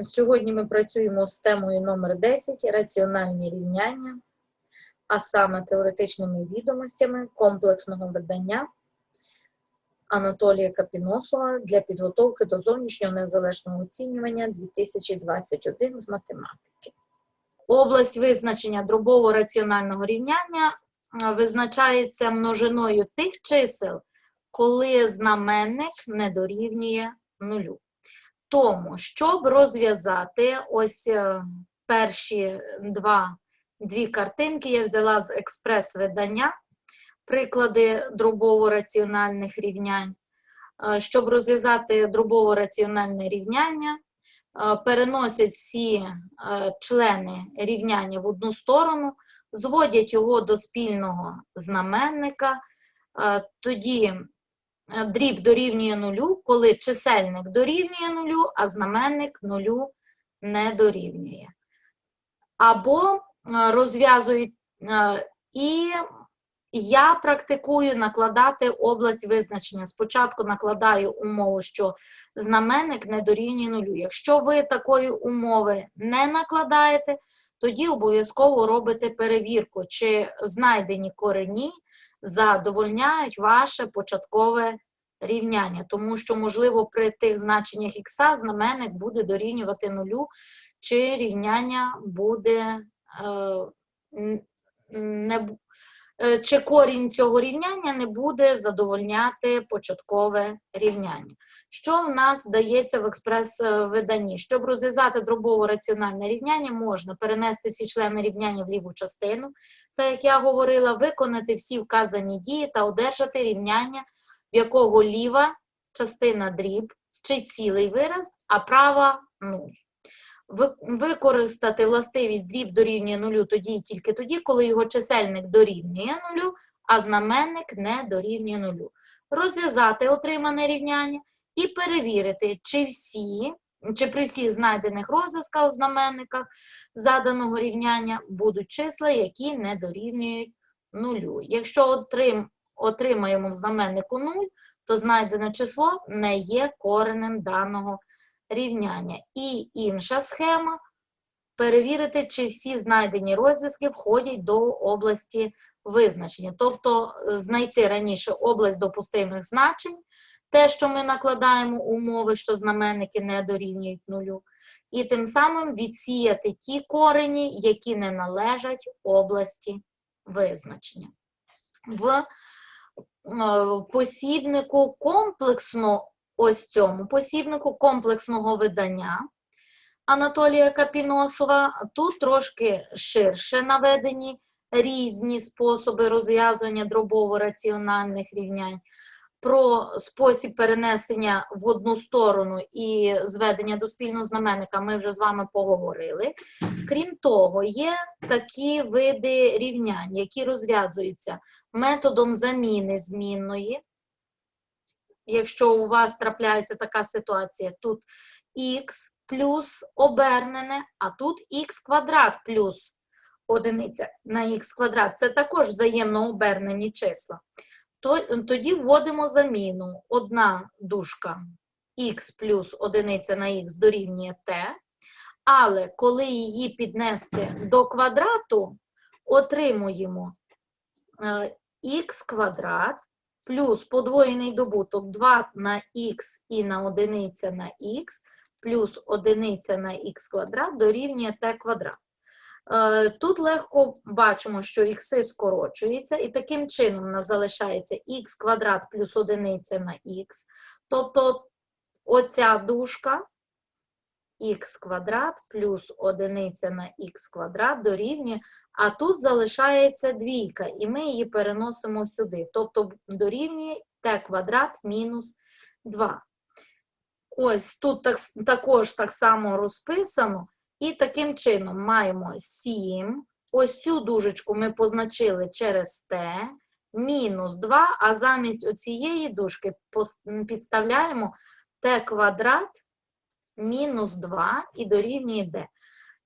Сьогодні ми працюємо з темою номер 10 раціональні рівняння, а саме теоретичними відомостями комплексного видання Анатолія Капіносова для підготовки до зовнішнього незалежного оцінювання 2021 з математики. Область визначення дробово-раціонального рівняння визначається множиною тих чисел, коли знаменник не дорівнює нулю. Тому, щоб розв'язати ось е, перші два, дві картинки, я взяла з експрес-видання, приклади дробово-раціональних рівнянь. Е, Щоб розв'язати дробово-раціональне рівняння, е, переносять всі члени рівняння в одну сторону, зводять його до спільного знаменника, тоді дріб дорівнює нулю, коли чисельник дорівнює нулю, а знаменник нулю не дорівнює. Або е, розв'язують е, і я практикую накладати область визначення. Спочатку накладаю умову, що знаменник не дорівнює нулю. Якщо ви такої умови не накладаєте, тоді обов'язково робите перевірку, чи знайдені корені задовольняють ваше початкове рівняння. Тому що, можливо, при тих значеннях х знаменник буде дорівнювати нулю, чи рівняння буде е, не, е, чи корінь цього рівняння не буде задовольняти початкове рівняння. Що в нас дається в експрес-виданні? Щоб розв'язати дробово-раціональне рівняння, можна перенести всі члени рівняння в ліву частину, так як я говорила, виконати всі вказані дії та одержати рівняння, в якого ліва частина дріб чи цілий вираз, а права нуль. Використати властивість дріб дорівнює нулю тоді і тільки тоді, коли його чисельник дорівнює нулю, а знаменник не дорівнює нулю. Розв'язати отримане рівняння і перевірити, чи всі, чи при всіх знайдених розв'язках у знаменниках заданого рівняння будуть числа, які не дорівнюють нулю. Якщо отрим, отримаємо в знаменнику 0, то знайдене число не є коренем даного рівняння. І інша схема перевірити, чи всі знайдені розв'язки входять до області визначення. Тобто знайти раніше область допустимих значень, те, що ми накладаємо умови, що знаменники не дорівнюють нулю, і тим самим відсіяти ті корені, які не належать області визначення. В посібнику комплексно ось цьому посібнику комплексного видання Анатолія Капіносова. Тут трошки ширше наведені різні способи розв'язування дробово-раціональних рівнянь. Про спосіб перенесення в одну сторону і зведення до спільного знаменника ми вже з вами поговорили. Крім того, є такі види рівнянь, які розв'язуються методом заміни змінної. Якщо у вас трапляється така ситуація, тут х плюс обернене, а тут х квадрат плюс одиниця на х квадрат. Це також взаємно обернені числа. То- Тоді вводимо заміну. Одна дужка х плюс одиниця на х дорівнює t, але коли її піднести до квадрату, отримуємо е, х квадрат плюс подвоєний добуток 2 на х і на одиниця на х плюс одиниця на х квадрат дорівнює t квадрат. Е, Тут легко бачимо, що х скорочується, і таким чином у нас залишається х квадрат плюс одиниця на х. Тобто оця дужка х квадрат плюс одиниця на х квадрат дорівнює, а тут залишається двійка, і ми її переносимо сюди. Тобто дорівнює t квадрат мінус 2. Ось тут так, також так само розписано. І таким чином маємо 7. Ось цю дужечку ми позначили через t, мінус 2, а замість оцієї дужки підставляємо t квадрат мінус 2 і дорівнює d.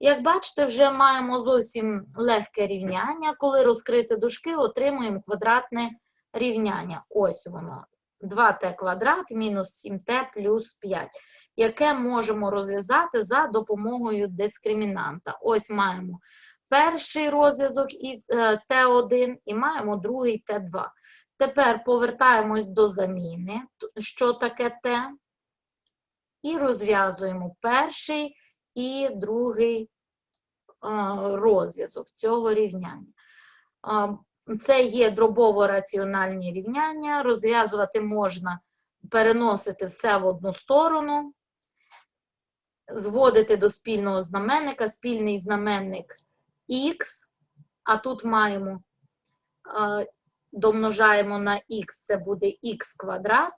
Як бачите, вже маємо зовсім легке рівняння. Коли розкрити дужки, отримуємо квадратне рівняння. Ось воно. 2t квадрат мінус 7t плюс 5, яке можемо розв'язати за допомогою дискримінанта. Ось маємо перший розв'язок і, е, Т1 і маємо другий Т2. Тепер повертаємось до заміни, що таке Т, і розв'язуємо перший і другий розв'язок цього рівняння. Це є дробово-раціональні рівняння. Розв'язувати можна, переносити все в одну сторону, зводити до спільного знаменника. Спільний знаменник х, а тут маємо, домножаємо на х, це буде х квадрат.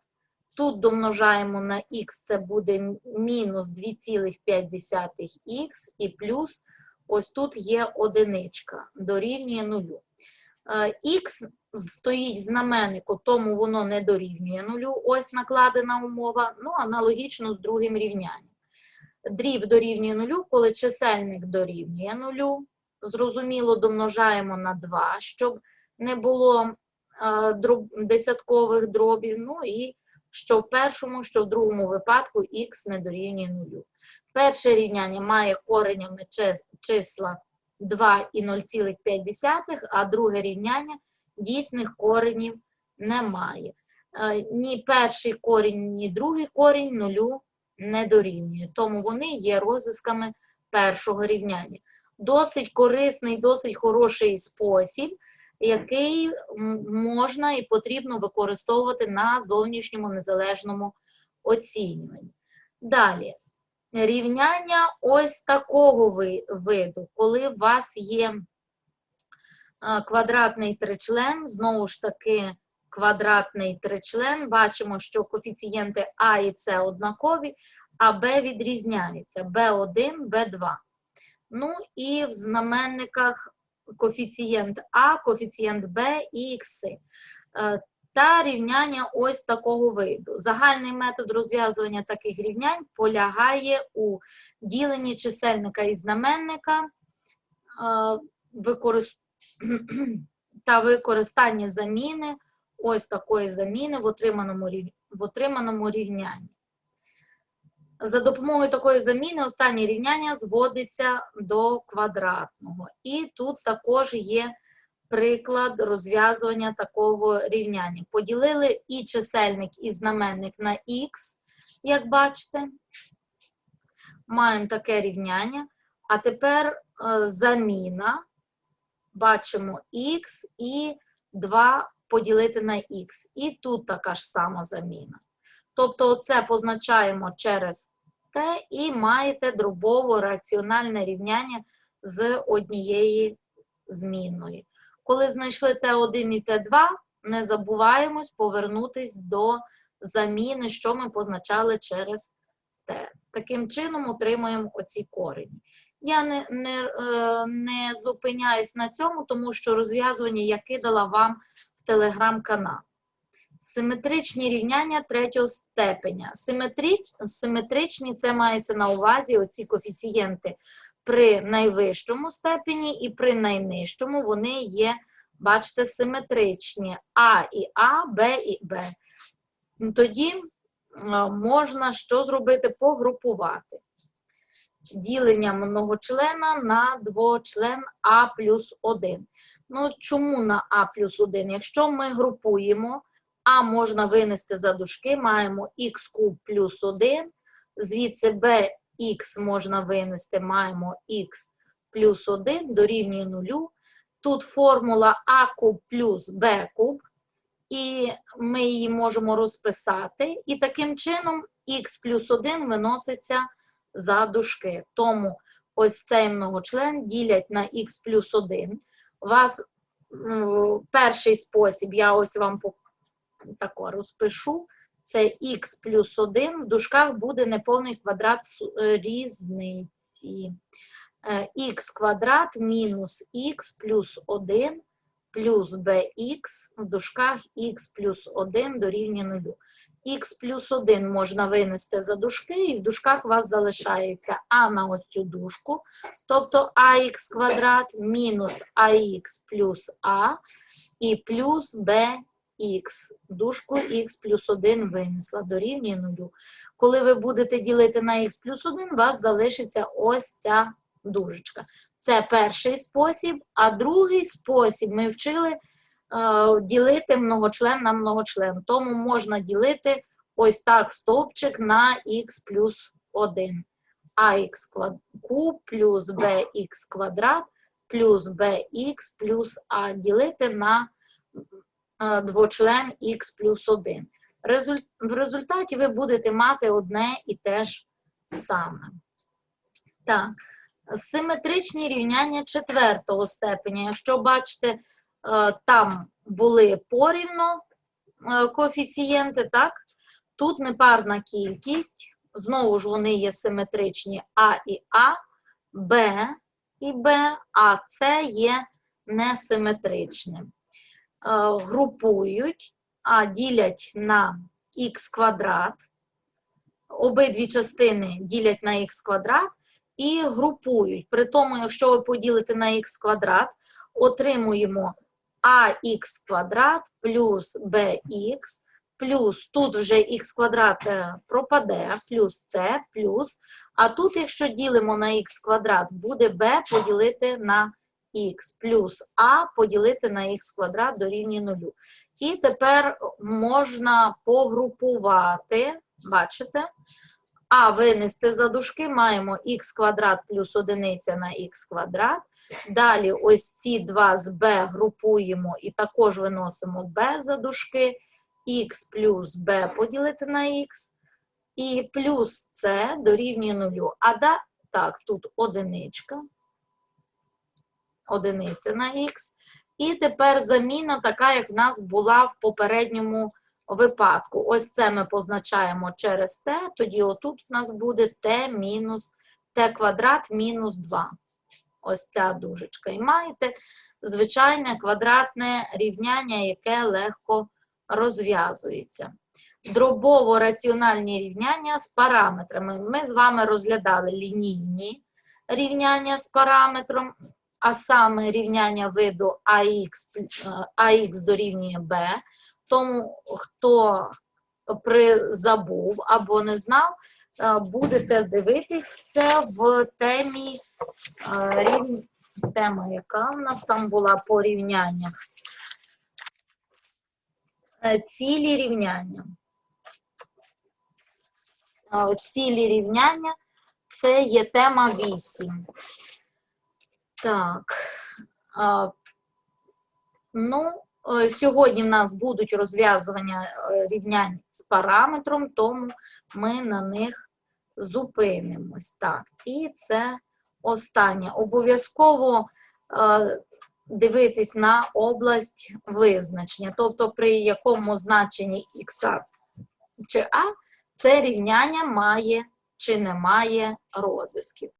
Тут домножаємо на х, це буде мінус 2,5х і плюс ось тут є одиничка, дорівнює нулю. Х стоїть в знаменнику, тому воно не дорівнює нулю, ось накладена умова, ну аналогічно з другим рівнянням. Дріб дорівнює нулю, коли чисельник дорівнює нулю. Зрозуміло, домножаємо на 2, щоб не було е, десяткових дробів. Ну і що в першому, що в другому випадку х не дорівнює нулю. Перше рівняння має коренями числа 2 і 0,5, а друге рівняння дійсних коренів немає. Е, Ні перший корінь, ні другий корінь нулю не дорівнює. Тому вони є розв'язками першого рівняння. Досить корисний, досить хороший спосіб, який можна і потрібно використовувати на зовнішньому незалежному оцінюванні. Далі. Рівняння ось такого виду, коли у вас є е, квадратний тричлен, знову ж таки квадратний тричлен, бачимо, що коефіцієнти А і С однакові, а Б відрізняються Б1, Б2. Ну і в знаменниках коефіцієнт А, коефіцієнт Б і ікси. Та рівняння ось такого виду. Загальний метод розв'язування таких рівнянь полягає у діленні чисельника і знаменника е, та використанні заміни, ось такої заміни в отриманому, в отриманому рівнянні. За допомогою такої заміни останнє рівняння зводиться до квадратного. І тут також є приклад розв'язування такого рівняння. Поділили і чисельник, і знаменник на х, як бачите. Маємо таке рівняння. А тепер е, заміна. Бачимо х і 2 поділити на х. І тут така ж сама заміна. Тобто оце позначаємо через t і маєте дробово-раціональне рівняння з однієї змінної. Коли знайшли Т1 і Т2, не забуваємось повернутись до заміни, що ми позначали через Т. Таким чином отримуємо оці корені. Я не, не, е, не зупиняюсь на цьому, тому що розв'язування я кидала вам в телеграм-канал. Симетричні рівняння третього степеня. Симетрич, симетричні це мається на увазі оці коефіцієнти при найвищому степені і при найнижчому вони є, бачите, симетричні А і А, Б і Б. Тоді е, можна що зробити? Погрупувати. Ділення многочлена на двочлен А плюс 1. Ну, чому на А плюс 1? Якщо ми групуємо, А можна винести за дужки, маємо х куб плюс 1, звідси bx можна винести, маємо х плюс 1 дорівнює 0. Тут формула А куб плюс Б куб, і ми її можемо розписати. І таким чином х плюс 1 виноситься за дужки. Тому ось цей многочлен ділять на х плюс 1. У вас перший спосіб, я ось вам по- розпишу. Це х плюс 1, в дужках буде неповний квадрат е, різниці. х квадрат мінус х плюс 1 плюс bx в дужках х плюс 1 дорівнює 0. х плюс 1 можна винести за дужки, і в дужках у вас залишається а на ось цю дужку, тобто ах квадрат мінус ах плюс а і плюс bx. Х, дужку х плюс 1 винесла, дорівнює 0. Коли ви будете ділити на х плюс 1, у вас залишиться ось ця дужечка. Це перший спосіб, а другий спосіб ми вчили е, ділити многочлен на многочлен. Тому можна ділити ось так стовпчик на х плюс 1. ах куб плюс bx квадрат плюс bx плюс а ділити на двочлен х плюс 1. В результаті ви будете мати одне і те ж саме. Так, симетричні рівняння четвертого степеня. Якщо бачите, е, там були порівно е, коефіцієнти, так? Тут непарна кількість, знову ж вони є симетричні А і А, Б і Б, а С є несиметричним. Е, Групують, а ділять на х квадрат. Обидві частини ділять на х квадрат і групують. При тому, якщо ви поділите на х квадрат, отримуємо ах квадрат плюс bx плюс тут вже х квадрат е, пропаде, плюс c, плюс. А тут, якщо ділимо на х квадрат, буде b поділити на х плюс а поділити на х квадрат дорівнює нулю. І тепер можна погрупувати, бачите? А винести за дужки маємо х квадрат плюс одиниця на х квадрат. Далі ось ці два з b групуємо і також виносимо b за дужки. х плюс b поділити на х. І плюс c дорівнює нулю. А да, так, тут одиничка. Одиниця на х. І тепер заміна така, як в нас була в попередньому випадку. Ось це ми позначаємо через t, тоді отут в нас буде t мінус t квадрат мінус 2. Ось ця дужечка. І маєте звичайне квадратне рівняння, яке легко розв'язується. Дробово-раціональні рівняння з параметрами. Ми з вами розглядали лінійні рівняння з параметром, а саме рівняння виду АХ, АХ дорівнює Б. Тому хто призабув або не знав, е, будете дивитись це в темі е, тема, яка в нас там була по рівняннях. Е, Цілі рівняння. Е, Цілі рівняння це є тема 8. Так. е, Ну, е, сьогодні в нас будуть розв'язування е, рівнянь з параметром, тому ми на них зупинимось. Так, і це останнє. Обов'язково е, дивитись на область визначення, тобто при якому значенні х чи а це рівняння має чи не має розв'язків.